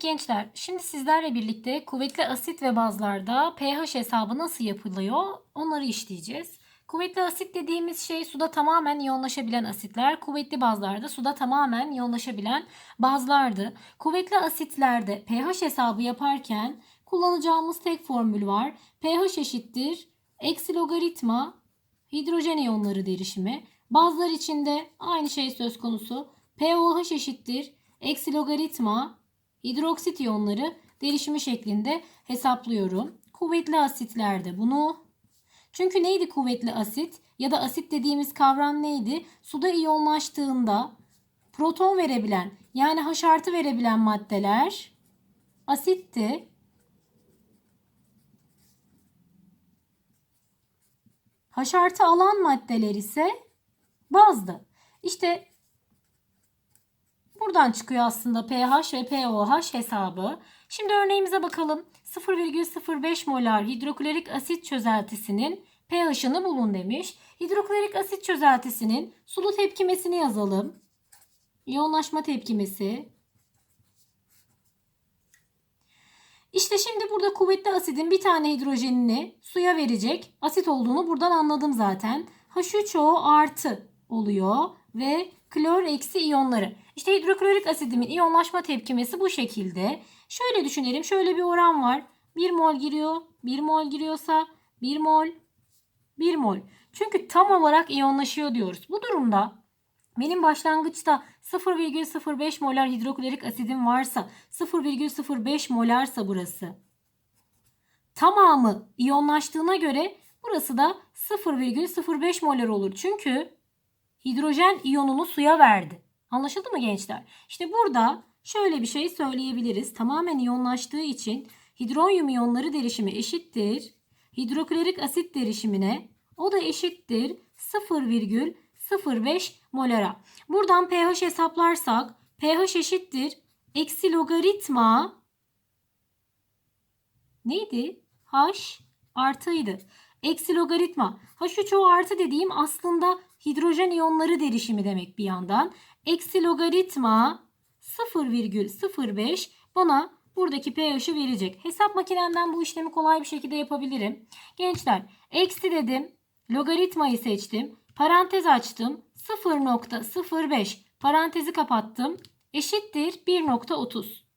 Gençler, şimdi sizlerle birlikte kuvvetli asit ve bazlarda pH hesabı nasıl yapılıyor onları işleyeceğiz. Kuvvetli asit dediğimiz şey suda tamamen iyonlaşabilen asitler, kuvvetli bazlarda suda tamamen iyonlaşabilen bazlardı. Kuvvetli asitlerde pH hesabı yaparken kullanacağımız tek formül var. pH eşittir eksi logaritma hidrojen iyonları derişimi. Bazlar için de aynı şey söz konusu. pOH eşittir eksi logaritma hidroksit iyonları derişimi şeklinde hesaplıyorum. Kuvvetli asitlerde bunu çünkü neydi kuvvetli asit ya da asit dediğimiz kavram neydi? Suda iyonlaştığında proton verebilen yani H artı verebilen maddeler asitti. H artı alan maddeler ise bazdı. İşte buradan çıkıyor aslında pH ve pOH hesabı. Şimdi örneğimize bakalım. 0,05 molar hidroklorik asit çözeltisinin pH'ını bulun demiş. Hidroklorik asit çözeltisinin sulu tepkimesini yazalım. İyonlaşma tepkimesi. İşte şimdi burada kuvvetli asidin bir tane hidrojenini suya verecek asit olduğunu buradan anladım zaten. H3O artı oluyor ve klor eksi iyonları. İşte hidroklorik asidimin iyonlaşma tepkimesi bu şekilde. Şöyle düşünelim. Şöyle bir oran var. 1 mol giriyor. 1 mol giriyorsa 1 mol 1 mol. Çünkü tam olarak iyonlaşıyor diyoruz. Bu durumda benim başlangıçta 0,05 molar hidroklorik asidim varsa 0,05 molarsa burası. Tamamı iyonlaştığına göre burası da 0,05 molar olur. Çünkü hidrojen iyonunu suya verdi. Anlaşıldı mı gençler? İşte burada şöyle bir şey söyleyebiliriz. Tamamen iyonlaştığı için hidronyum iyonları derişimi eşittir. Hidroklorik asit derişimine o da eşittir 0,05 molara. Buradan pH hesaplarsak pH eşittir eksi logaritma neydi? H artıydı. Eksi logaritma. H3O artı dediğim aslında hidrojen iyonları derişimi demek bir yandan. Eksi logaritma 0,05 bana buradaki pH'i verecek. Hesap makinemden bu işlemi kolay bir şekilde yapabilirim. Gençler eksi dedim. Logaritmayı seçtim. Parantez açtım. 0.05 parantezi kapattım. Eşittir 1.30.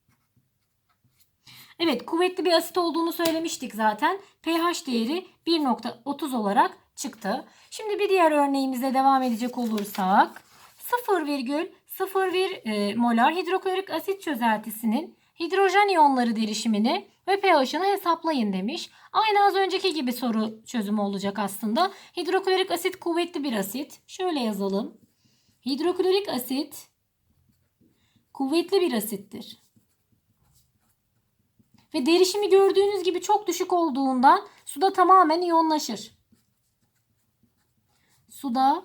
Evet kuvvetli bir asit olduğunu söylemiştik zaten. pH değeri 1.30 olarak çıktı. Şimdi bir diğer örneğimize devam edecek olursak 0,01 e, molar hidroklorik asit çözeltisinin hidrojen iyonları derişimini ve pH'ını hesaplayın demiş. Aynı az önceki gibi soru çözümü olacak aslında. Hidroklorik asit kuvvetli bir asit. Şöyle yazalım. Hidroklorik asit kuvvetli bir asittir. Ve derişimi gördüğünüz gibi çok düşük olduğundan suda tamamen iyonlaşır. Suda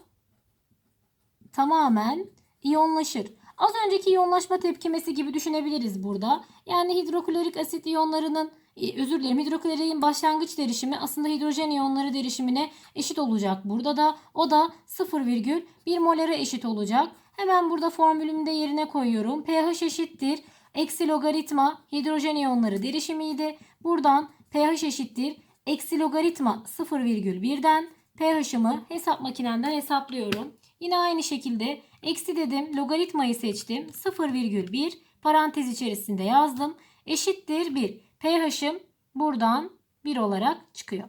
tamamen iyonlaşır. Az önceki iyonlaşma tepkimesi gibi düşünebiliriz burada. Yani hidroklorik asit iyonlarının e, özür dilerim hidrokloriğin başlangıç derişimi aslında hidrojen iyonları derişimine eşit olacak. Burada da o da 0,1 molara eşit olacak. Hemen burada formülümde yerine koyuyorum. pH eşittir. Eksi logaritma hidrojen iyonları derişimiydi. Buradan pH eşittir. Eksi logaritma 0,1'den pH'ımı hesap makinemden hesaplıyorum. Yine aynı şekilde eksi dedim logaritmayı seçtim. 0,1 parantez içerisinde yazdım. Eşittir 1. pH'im buradan 1 olarak çıkıyor.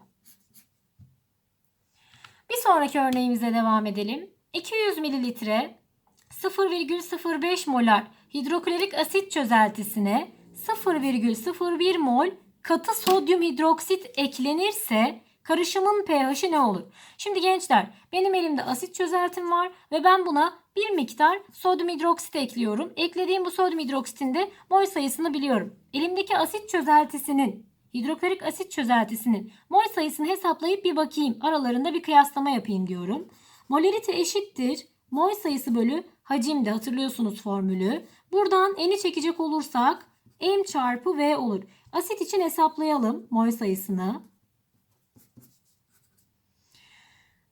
Bir sonraki örneğimize devam edelim. 200 mililitre 0,05 molar hidroklorik asit çözeltisine 0,01 mol katı sodyum hidroksit eklenirse karışımın pH'i ne olur? Şimdi gençler benim elimde asit çözeltim var ve ben buna bir miktar sodyum hidroksit ekliyorum. Eklediğim bu sodyum hidroksitin de mol sayısını biliyorum. Elimdeki asit çözeltisinin hidroklorik asit çözeltisinin mol sayısını hesaplayıp bir bakayım. Aralarında bir kıyaslama yapayım diyorum. Molarite eşittir. Mol sayısı bölü hacimde hatırlıyorsunuz formülü. Buradan n'i çekecek olursak m çarpı v olur. Asit için hesaplayalım mol sayısını.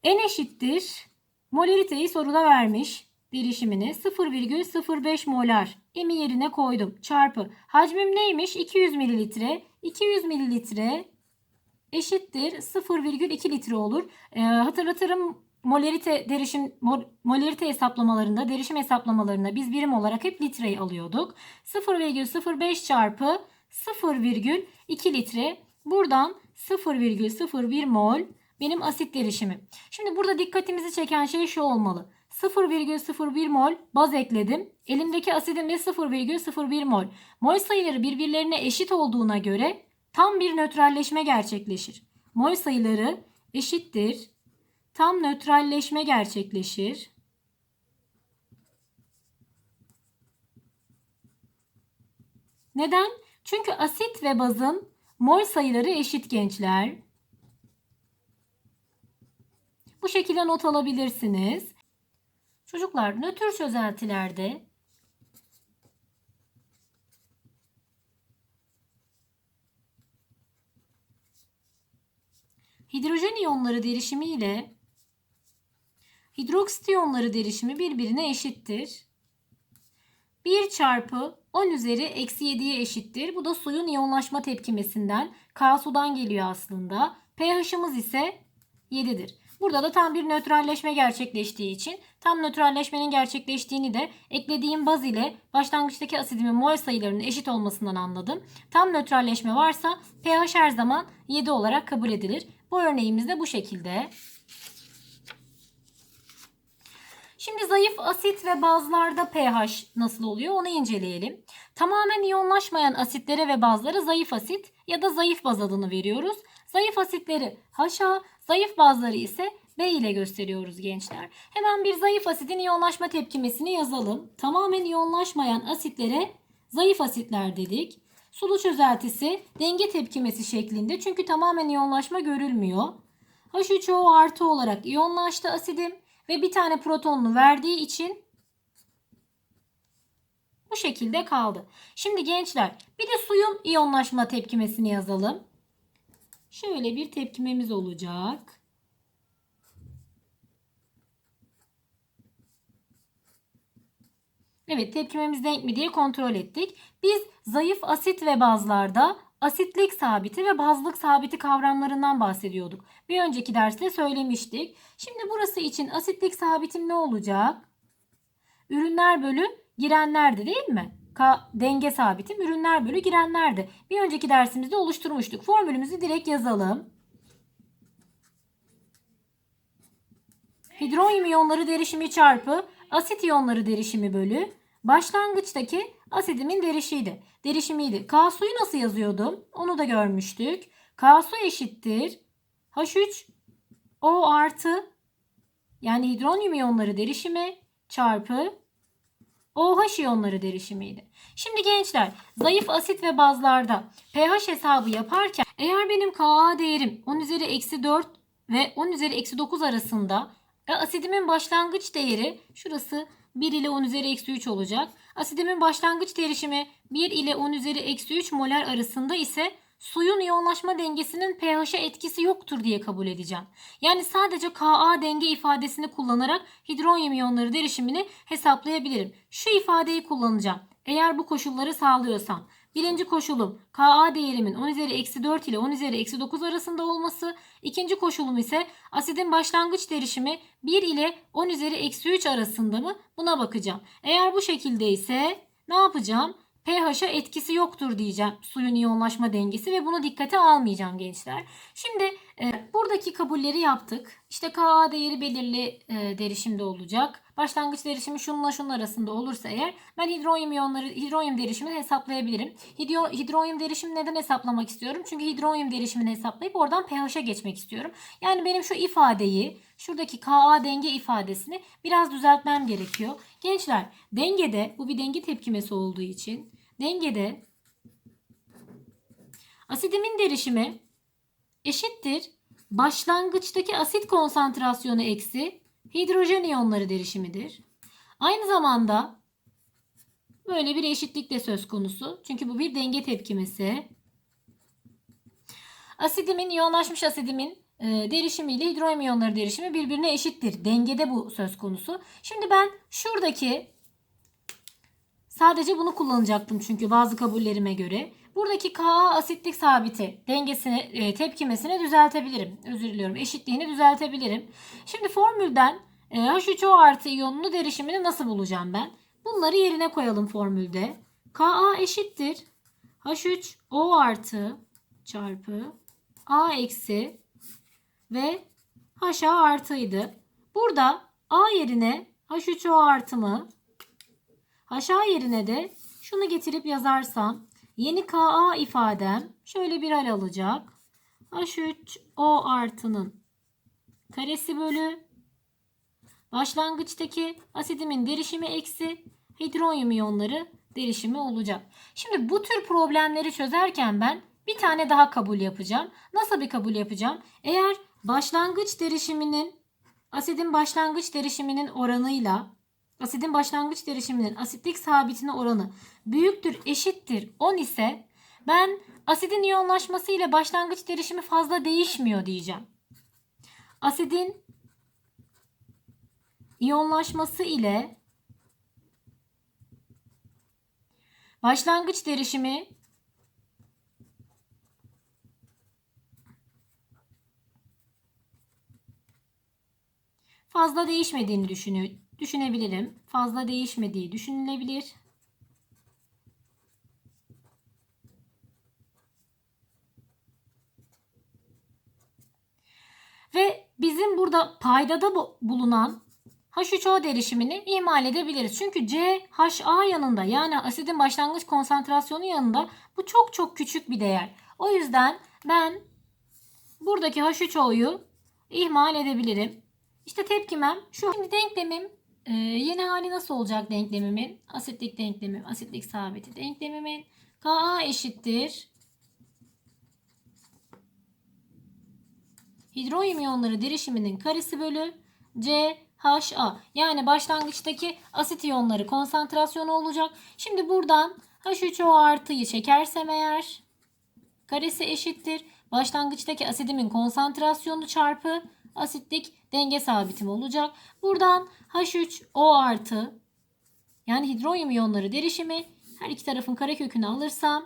N eşittir. Molariteyi soruda vermiş. derişimini 0,05 molar emi yerine koydum. Çarpı hacmim neymiş? 200 mililitre. 200 mililitre eşittir 0,2 litre olur. Ee, hatırlatırım molarite derişim mol- molarite hesaplamalarında, derişim hesaplamalarında biz birim olarak hep litreyi alıyorduk. 0,05 çarpı 0,2 litre. Buradan 0,01 mol benim asit derişimim. Şimdi burada dikkatimizi çeken şey şu olmalı. 0,01 mol baz ekledim. Elimdeki asidim de 0,01 mol. Mol sayıları birbirlerine eşit olduğuna göre tam bir nötralleşme gerçekleşir. Mol sayıları eşittir. Tam nötralleşme gerçekleşir. Neden? Çünkü asit ve bazın mol sayıları eşit gençler. Bu şekilde not alabilirsiniz. Çocuklar nötr çözeltilerde hidrojen iyonları derişimi ile hidroksit iyonları derişimi birbirine eşittir. 1 çarpı 10 üzeri eksi 7'ye eşittir. Bu da suyun iyonlaşma tepkimesinden. K sudan geliyor aslında. pH'ımız ise 7'dir. Burada da tam bir nötralleşme gerçekleştiği için tam nötralleşmenin gerçekleştiğini de eklediğim baz ile başlangıçtaki asidimin mol sayılarının eşit olmasından anladım. Tam nötralleşme varsa pH her zaman 7 olarak kabul edilir. Bu örneğimiz de bu şekilde. Şimdi zayıf asit ve bazlarda pH nasıl oluyor onu inceleyelim. Tamamen iyonlaşmayan asitlere ve bazlara zayıf asit ya da zayıf baz adını veriyoruz. Zayıf asitleri HA, zayıf bazları ise B ile gösteriyoruz gençler. Hemen bir zayıf asitin iyonlaşma tepkimesini yazalım. Tamamen iyonlaşmayan asitlere zayıf asitler dedik. Sulu çözeltisi denge tepkimesi şeklinde çünkü tamamen iyonlaşma görülmüyor. H3O artı olarak iyonlaştı asidim ve bir tane protonunu verdiği için bu şekilde kaldı. Şimdi gençler bir de suyun iyonlaşma tepkimesini yazalım. Şöyle bir tepkimemiz olacak. Evet tepkimemiz denk mi diye kontrol ettik. Biz zayıf asit ve bazlarda asitlik sabiti ve bazlık sabiti kavramlarından bahsediyorduk. Bir önceki derste söylemiştik. Şimdi burası için asitlik sabitim ne olacak? Ürünler bölü girenlerdi değil mi? Ka denge sabitim ürünler bölü girenlerdi. Bir önceki dersimizde oluşturmuştuk. Formülümüzü direkt yazalım. Hidronyum iyonları derişimi çarpı asit iyonları derişimi bölü başlangıçtaki asidimin derişiydi. Derişimiydi. K suyu nasıl yazıyordum? Onu da görmüştük. K su eşittir. H3 O artı yani hidronyum iyonları derişimi çarpı OH iyonları derişimiydi. Şimdi gençler zayıf asit ve bazlarda pH hesabı yaparken eğer benim Ka değerim 10 üzeri eksi 4 ve 10 üzeri eksi 9 arasında ve asidimin başlangıç değeri şurası 1 ile 10 üzeri eksi 3 olacak. Asidimin başlangıç derişimi 1 ile 10 üzeri eksi 3 molar arasında ise suyun iyonlaşma dengesinin pH'e etkisi yoktur diye kabul edeceğim. Yani sadece Ka denge ifadesini kullanarak hidronyum iyonları derişimini hesaplayabilirim. Şu ifadeyi kullanacağım. Eğer bu koşulları sağlıyorsam. Birinci koşulum Ka değerimin 10 üzeri eksi 4 ile 10 üzeri eksi 9 arasında olması. İkinci koşulum ise asidin başlangıç derişimi 1 ile 10 üzeri eksi 3 arasında mı? Buna bakacağım. Eğer bu şekilde ise ne yapacağım? pH'e etkisi yoktur diyeceğim suyun iyonlaşma dengesi ve bunu dikkate almayacağım gençler. Şimdi e, buradaki kabulleri yaptık. İşte Ka değeri belirli e, derişimde olacak. Başlangıç derişimi şununla şunun arasında olursa eğer ben hidronyum iyonları hidronyum derişimini hesaplayabilirim. Hidro, hidronyum derişimi neden hesaplamak istiyorum? Çünkü hidronyum derişimini hesaplayıp oradan pH'e geçmek istiyorum. Yani benim şu ifadeyi şuradaki Ka denge ifadesini biraz düzeltmem gerekiyor. Gençler dengede bu bir denge tepkimesi olduğu için dengede asidimin derişimi eşittir başlangıçtaki asit konsantrasyonu eksi hidrojen iyonları derişimidir. Aynı zamanda böyle bir eşitlik de söz konusu. Çünkü bu bir denge tepkimesi. Asidimin, iyonlaşmış asidimin derişimi ile hidrojen iyonları derişimi birbirine eşittir. Dengede bu söz konusu. Şimdi ben şuradaki sadece bunu kullanacaktım çünkü bazı kabullerime göre. Buradaki Ka asitlik sabiti dengesini, e, tepkimesini düzeltebilirim. Özür diliyorum. Eşitliğini düzeltebilirim. Şimdi formülden e, H3O artı iyonunu derişimini nasıl bulacağım ben? Bunları yerine koyalım formülde. Ka eşittir. H3O artı çarpı A eksi ve HA artıydı. Burada A yerine H3O artımı HA yerine de şunu getirip yazarsam yeni Ka ifadem şöyle bir hal alacak. H3O artının karesi bölü başlangıçtaki asidimin derişimi eksi hidronyum iyonları derişimi olacak. Şimdi bu tür problemleri çözerken ben bir tane daha kabul yapacağım. Nasıl bir kabul yapacağım? Eğer başlangıç derişiminin asidin başlangıç derişiminin oranıyla asidin başlangıç derişiminin asitlik sabitine oranı büyüktür, eşittir 10 ise ben asidin iyonlaşması ile başlangıç derişimi fazla değişmiyor diyeceğim. Asidin iyonlaşması ile başlangıç derişimi fazla değişmediğini düşünü düşünebilirim. Fazla değişmediği düşünülebilir. Ve bizim burada paydada bu- bulunan H3O derişimini ihmal edebiliriz. Çünkü CHA yanında yani asidin başlangıç konsantrasyonu yanında bu çok çok küçük bir değer. O yüzden ben buradaki H3O'yu ihmal edebilirim. İşte tepkimem şu. Şimdi denklemim e, yeni hali nasıl olacak denklemimin? Asitlik denklemim, asitlik sabiti denklemimin Ka eşittir. Hidronyum iyonları derişiminin karesi bölü CHA. Yani başlangıçtaki asit iyonları konsantrasyonu olacak. Şimdi buradan H3O artıyı çekersem eğer karesi eşittir. Başlangıçtaki asidimin konsantrasyonu çarpı asitlik denge sabitim olacak. Buradan H3O artı yani hidronyum iyonları derişimi her iki tarafın karekökünü alırsam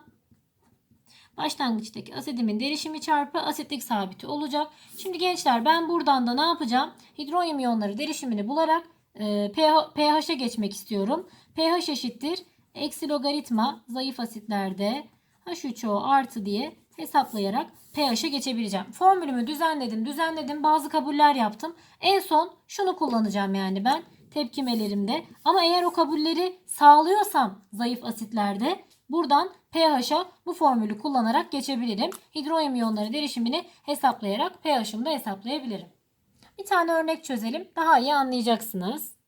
başlangıçtaki asidimin derişimi çarpı asitlik sabiti olacak. Şimdi gençler ben buradan da ne yapacağım? Hidronyum iyonları derişimini bularak e, pH, pH'e geçmek istiyorum. pH eşittir. Eksi logaritma zayıf asitlerde H3O artı diye hesaplayarak pH'e geçebileceğim. Formülümü düzenledim, düzenledim. Bazı kabuller yaptım. En son şunu kullanacağım yani ben tepkimelerimde. Ama eğer o kabulleri sağlıyorsam zayıf asitlerde buradan pH'a bu formülü kullanarak geçebilirim. Hidronyum iyonları derişimini hesaplayarak pH'ımı da hesaplayabilirim. Bir tane örnek çözelim. Daha iyi anlayacaksınız.